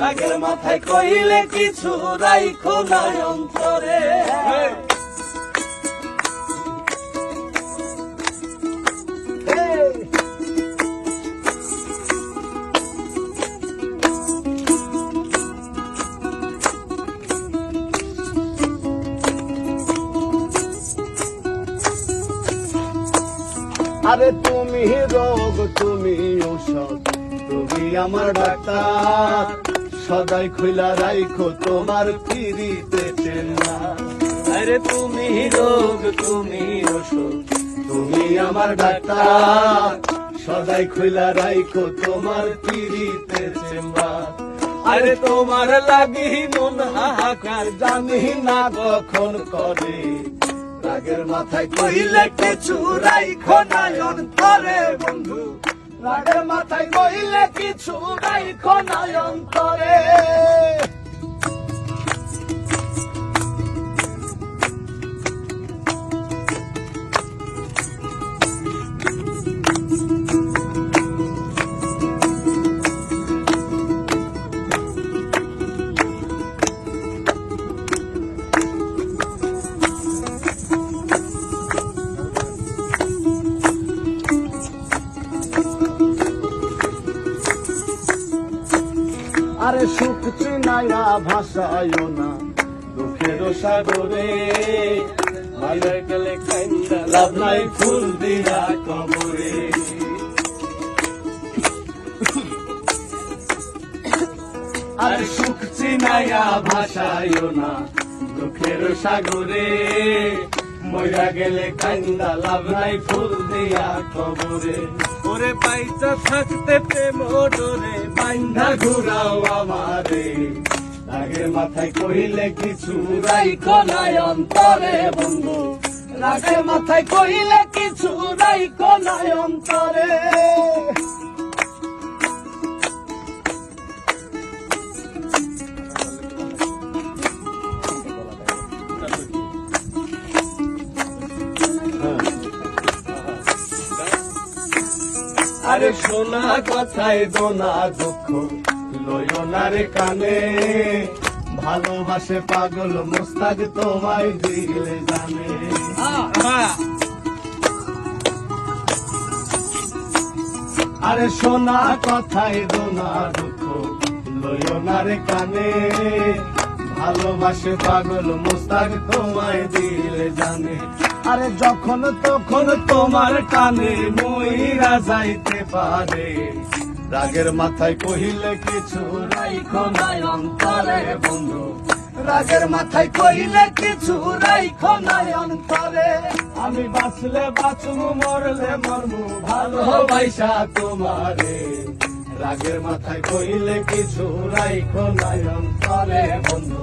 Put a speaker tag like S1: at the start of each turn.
S1: রাগের মাথায় কইলে কিছু নাই খোদাই অন্তরে! আরে তুমি রোগ, তুমি ঔষধ, তুমি আমার ডাক্তার সদাই খুলা রাইখো তোমার ফিরিতে চেনা আরে তুমি রোগ, তুমি ঔষধ তুমি আমার ডাক্তার। সদাই খুলা রাইখো তোমার ফিরিতে চেম্বার আরে তোমার লাগি মন হাহাকার, জানি না কখন করে। রাগের মাথায় কইলে কিছু রাইখো নয়ন করে, বন্ধু। রাগের মাথায় কইলে কিছু রাইখো নয়ন করে চিনাইয়া ভাষায় না। দুঃখের সাগরে মায়ের গেলে কাইন্দা লাভ নাই ফুল দিয়া কবরে। আরে সুখ চিনাইয়া ভাষায় না। দুঃখের সাগরে মইরা গেলে কান্দা লাভ নাই ফুল দিয়া কবরে। ওরে পাইচা থাকতে প্রেম ডোরে বাইন্ধা ঘুরাও আমারে। রাগের মাথায় কইলে কিছু রাইখো নাই অন্তরে বন্ধু। রাগের মাথায় কইলে কিছু রাইখো নাই অন্তরে। আরে শোনা কথায় দোনা দুঃখ। লইও না কানে, ভালোবাসে পাগল মোস্তাক তোমায় দিলে জানে। আরে শোনা কথায় দোনা দুঃখ, লইও না কানে, ভালোবাসে পাগল মোস্তাক তোমায় দিলে জানে। আরে যখন তখন তোমার কানে মইরা যাইতে পারে। রাগের মাথায় কহিলে কিছু রাইখো নাই অন্তরে বন্ধু। রাগের মাথায় কহিলে কিছু রাইখো নাই অন্তরে। আমি বাঁচলে বাঁচমু, মরলে মরমু ভালোবাসা তোমারে। রাগের মাথায় কইলে কিছু রাইখো নাই অন্তরে বন্ধু।